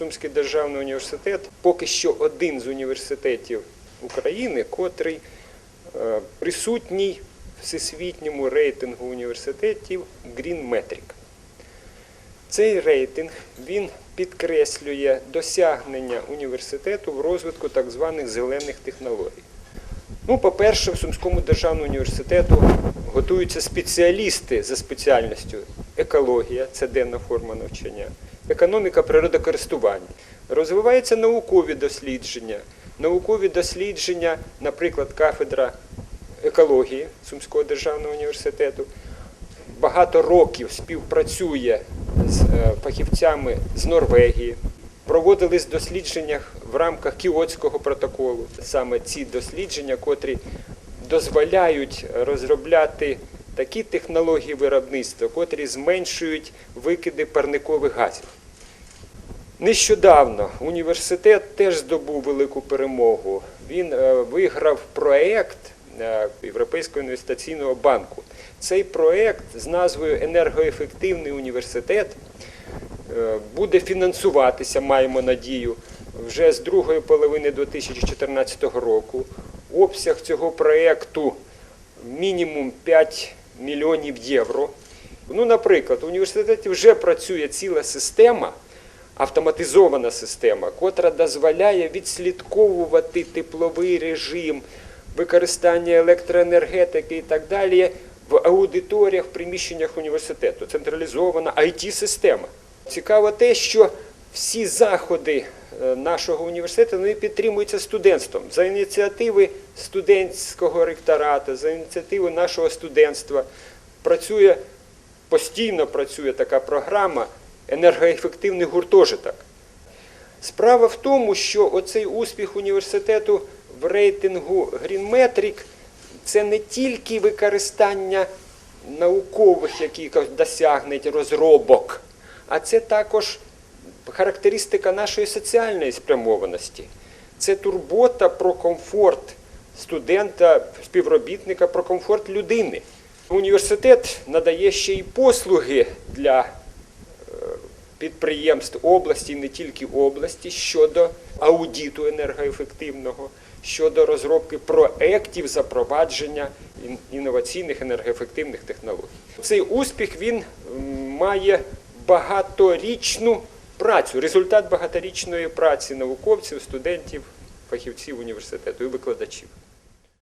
Сумський державний університет поки що один з університетів України, котрий е, присутній в всесвітньому рейтингу університетів Green Metric. Цей рейтинг він підкреслює досягнення університету в розвитку так званих зелених технологій. Ну, по-перше, в Сумському державному університету готуються спеціалісти за спеціальністю екологія, це денна форма навчання, економіка природокористування. Розвиваються наукові дослідження. Наукові дослідження, наприклад, кафедра екології Сумського державного університету, багато років співпрацює з е, фахівцями з Норвегії. Проводились дослідження в рамках Кіотського протоколу. Саме ці дослідження, котрі дозволяють розробляти такі технології виробництва, котрі зменшують викиди парникових газів. Нещодавно університет теж здобув велику перемогу. Він е, виграв проєкт е, Європейського інвестиційного банку. Цей проєкт з назвою Енергоефективний університет е, буде фінансуватися, маємо надію, вже з другої половини 2014 року. Обсяг цього проєкту мінімум 5 мільйонів євро. Ну, наприклад, у університеті вже працює ціла система, автоматизована система, котра дозволяє відслідковувати тепловий режим, використання електроенергетики і так далі в аудиторіях, в приміщеннях університету. Централізована IT-система. Цікаво те, що всі заходи е, нашого університету вони підтримуються студентством за ініціативи студентського ректорату, за ініціативи нашого студентства. Працює постійно працює така програма енергоефективний гуртожиток. Справа в тому, що оцей успіх університету в рейтингу Green це не тільки використання наукових якихось досягнень, розробок, а це також характеристика нашої соціальної спрямованості. Це турбота про комфорт студента, співробітника, про комфорт людини. Університет надає ще й послуги для підприємств області, не тільки області, щодо аудиту енергоефективного, щодо розробки проєктів запровадження інноваційних енергоефективних технологій. Цей успіх він має багаторічну працю, результат багаторічної праці науковців, студентів, фахівців університету і викладачів.